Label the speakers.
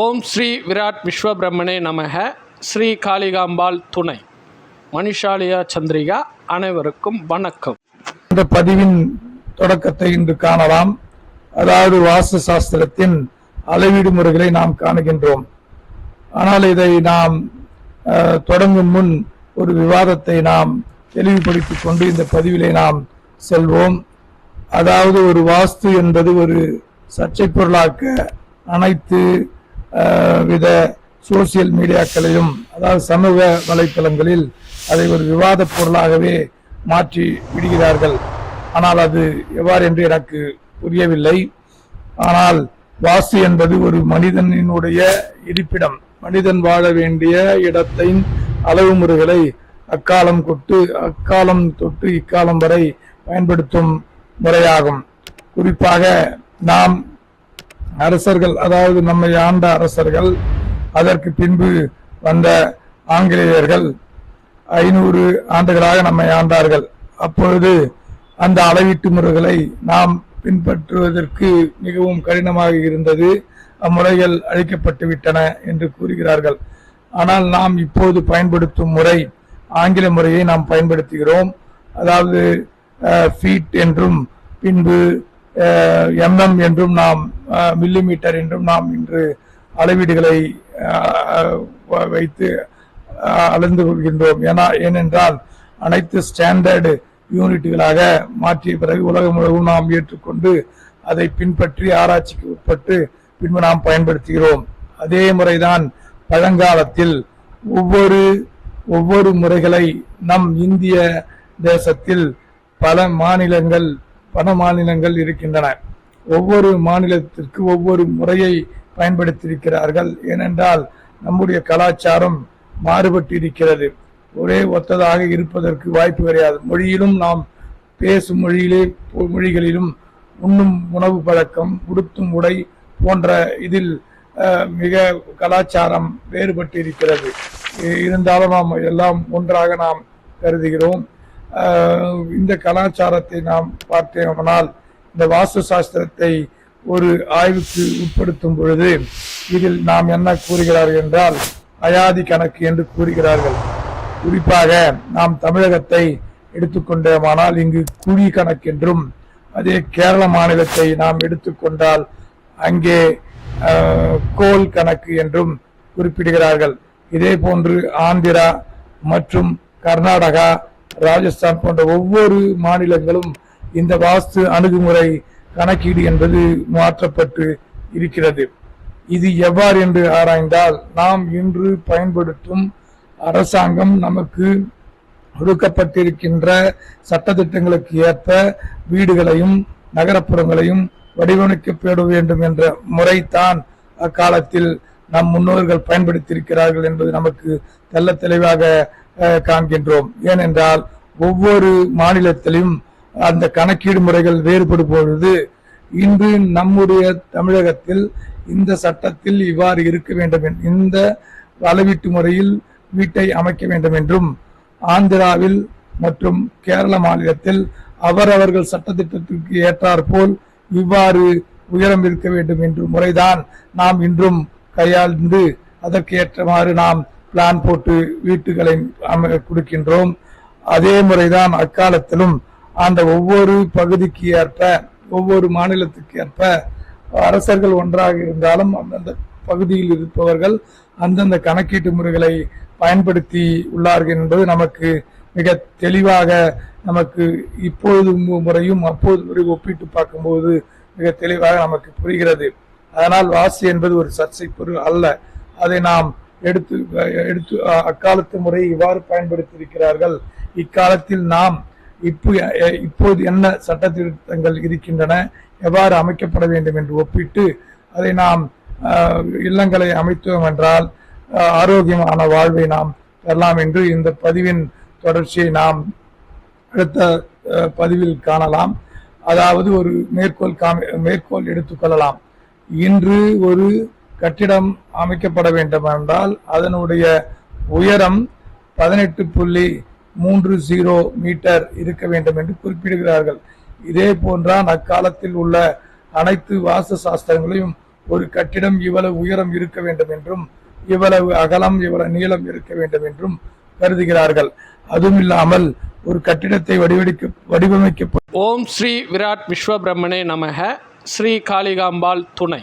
Speaker 1: ஓம் ஸ்ரீ விராட் விஸ்வபிரம்மனே நமக. ஸ்ரீ காளிகாம்பாள் துணை. மணிஷாலியா சந்திரிகா அனைவருக்கும் வணக்கம்.
Speaker 2: இந்த பதிவின் தொடக்கத்தை இன்று காணலாம். அதாவது வாஸ்து சாஸ்திரத்தின் அளவீடு முறைகளை நாம் காணுகின்றோம். ஆனால் இதை நாம் தொடங்கும் முன் ஒரு விவாதத்தை நாம் தெளிவுபடுத்திக் கொண்டு இந்த பதிவிலே நாம் செல்வோம். அதாவது ஒரு வாஸ்து என்பது ஒரு சர்ச்சை பொருளாக்க அனைத்து வித சோசியல் மீடியாக்களிலும் அதாவது சமூக வலைத்தளங்களில் அதை ஒரு விவாத பொருளாகவே மாற்றி விடுகிறார்கள். ஆனால் அது எவ்வாறு என்று எனக்கு புரியவில்லை. ஆனால் வாஸ்து என்பது ஒரு மனிதனினுடைய இருப்பிடம். மனிதன் வாழ வேண்டிய இடத்தின் அளவு முறைகளை அக்காலம் கொட்டு அக்காலம் தொட்டு இக்காலம் வரை பயன்படுத்தும் முறையாகும். குறிப்பாக நாம் அரசர்கள் அதாவது நம்மை ஆண்ட அரசர்கள் அதற்கு பின்பு வந்த ஆங்கிலேயர்கள் ஐநூறு ஆண்டுகளாக நம்மை ஆண்டார்கள். அப்பொழுது அந்த அளவீட்டு முறைகளை நாம் பின்பற்றுவதற்கு மிகவும் கடினமாக இருந்தது. அம்முறைகள் அழிக்கப்பட்டு விட்டன என்று கூறுகிறார்கள். ஆனால் நாம் இப்போது பயன்படுத்தும் முறை ஆங்கில முறையை நாம் பயன்படுத்துகிறோம். அதாவது ஃபீட் என்றும் பின்பு எம்எம் என்றும் நாம் மில்லிமீட்டர் என்றும் நாம் இன்று அளவீடுகளை வ- வைத்து அளந்து கொள்கின்றோம். ஏன்னா ஏனென்றால் அனைத்து ஸ்டாண்டர்டு யூனிட்டுகளாக மாற்றிய பிறகு உலகம் முழுவதும் நாம் ஏற்றுக்கொண்டு அதை பின்பற்றி ஆராய்ச்சிக்கு உட்பட்டு பின்பு நாம் பயன்படுத்துகிறோம். அதே முறைதான் பழங்காலத்தில் ஒவ்வொரு ஒவ்வொரு முறைகளை நம் இந்திய தேசத்தில் பல மாநிலங்கள் பல மாநிலங்கள் இருக்கின்றன. ஒவ்வொரு மாநிலத்திற்கு ஒவ்வொரு முறையை பயன்படுத்தியிருக்கிறார்கள். ஏனென்றால் நம்முடைய கலாச்சாரம் மாறுபட்டு இருக்கிறது ஒரே ஒத்ததாக இருப்பதற்கு வாய்ப்பு கிடையாது. மொழியிலும் நாம் பேசும் மொழியிலே மொழிகளிலும் உண்ணும் உணவு பழக்கம் உடுத்தும் உடை போன்ற இதில் மிக கலாச்சாரம் வேறுபட்டு இருக்கிறது இருந்தாலும் நாம் எல்லாம் ஒன்றாக நாம் கருதுகிறோம். இந்த கலாச்சாரத்தை நாம் பார்த்தோம்னால் இந்த வாஸ்து சாஸ்திரத்தை ஒரு ஆய்வுக்கு உட்படுத்தும் பொழுது இதில் நாம் என்ன கூறுகிறார்கள் என்றால் அயாதி கணக்கு என்று கூறுகிறார்கள். குறிப்பாக நாம் தமிழகத்தை எடுத்துக்கொண்டோமானால் இங்கு குழி கணக்கென்றும் அதே கேரள மாநிலத்தை நாம் எடுத்துக்கொண்டால் அங்கே கோல் கணக்கு என்றும் குறிப்பிடுகிறார்கள். இதே போன்று ஆந்திரா மற்றும் கர்நாடகா ராஜஸ்தான் போன்ற ஒவ்வொரு மாநிலங்களும் இந்த வாஸ்து அணுகுமுறை கணக்கீடு என்பது மாற்றப்பட்டு இருக்கிறது. இது எவ்வாறு என்று ஆராய்ந்தால் நாம் இன்று பயன்படுத்தும் அரசாங்கம் நமக்கு ஒடுக்கப்பட்டிருக்கின்ற சட்டத்திட்டங்களுக்கு ஏற்ப வீடுகளையும் நகரப்புறங்களையும் வடிவமைக்கப்பட வேண்டும் என்ற முறைத்தான் அக்காலத்தில் நம் முன்னோர்கள் பயன்படுத்தியிருக்கிறார்கள் என்பது நமக்கு தெல்ல தெளிவாக காண்கின்றோம். ஏனென்றால் ஒவ்வொரு மாநிலத்திலும் அந்த கணக்கீடு முறைகள் வேறுபடும் பொழுது இன்று நம்முடைய தமிழகத்தில் இந்த சட்டத்தில் இவ்வாறு இருக்க வேண்டும் இந்த அளவீட்டு முறையில் வீட்டை அமைக்க வேண்டும் என்றும் ஆந்திராவில் மற்றும் கேரள மாநிலத்தில் அவரவர்கள் சட்டத்திட்டத்திற்கு ஏற்றாற்போல் இவ்வாறு உயரம் இருக்க வேண்டும் என்று முறைதான் நாம் இன்றும் கையாண்டு அதற்கு ஏற்றமாறு நாம் பிளான் போட்டு வீட்டுகளை கொடுக்கின்றோம். அதே முறைதான் அக்காலத்திலும் அந்த ஒவ்வொரு பகுதிக்கு ஏற்ப ஒவ்வொரு மாநிலத்துக்கு ஏற்ப அரசர்கள் ஒன்றாக இருந்தாலும் அந்தந்த பகுதியில் இருப்பவர்கள் அந்தந்த கணக்கீட்டு முறைகளை பயன்படுத்தி உள்ளார்கள் என்பது நமக்கு மிக தெளிவாக நமக்கு இப்பொழுது முறையும் அப்போது முறை ஒப்பிட்டு பார்க்கும்போது மிக தெளிவாக நமக்கு புரிகிறது. அதனால் வாசி என்பது ஒரு சர்ச்சை பொருள் அல்ல. அதை நாம் எடுத்து எடுத்து அக்காலத்து முறை இவ்வாறு பயன்படுத்தியிருக்கிறார்கள். இக்காலத்தில் நாம் இப்போ இப்போது என்ன சட்ட திருத்தங்கள் இருக்கின்றன எவ்வாறு அமைக்கப்பட வேண்டும் என்று ஒப்பிட்டு அதை நாம் இல்லங்களை அமைத்தோம் என்றால் ஆரோக்கியமான வாழ்வை நாம் பெறலாம் என்று இந்த பதிவின் தொடர்ச்சியை நாம் அடுத்த பதிவில் காணலாம். அதாவது ஒரு மேற்கோள் காமி மேற்கோள் எடுத்துக்கொள்ளலாம். இன்று ஒரு கட்டிடம் அமைக்கப்பட வேண்டும் என்றால் அதனுடைய உயரம் பதினெட்டு புள்ளி மூன்று ஜீரோ மீட்டர் இருக்க வேண்டும் என்று குறிப்பிடுகிறார்கள். இதே போன்றான் அக்காலத்தில் உள்ள அனைத்து வாஸ்து சாஸ்திரங்களையும் ஒரு கட்டிடம் இவ்வளவு உயரம் இருக்க வேண்டும் என்றும் இவ்வளவு அகலம் இவ்வளவு நீளம் இருக்க வேண்டும் என்றும் கருதுகிறார்கள். அதுவும் இல்லாமல் ஒரு கட்டிடத்தை வடிவடிக்க வடிவமைக்க
Speaker 1: ஓம் ஸ்ரீ விராட் விஸ்வபிரம்மணே நமக. ஸ்ரீ காளிகாம்பாள் துணை.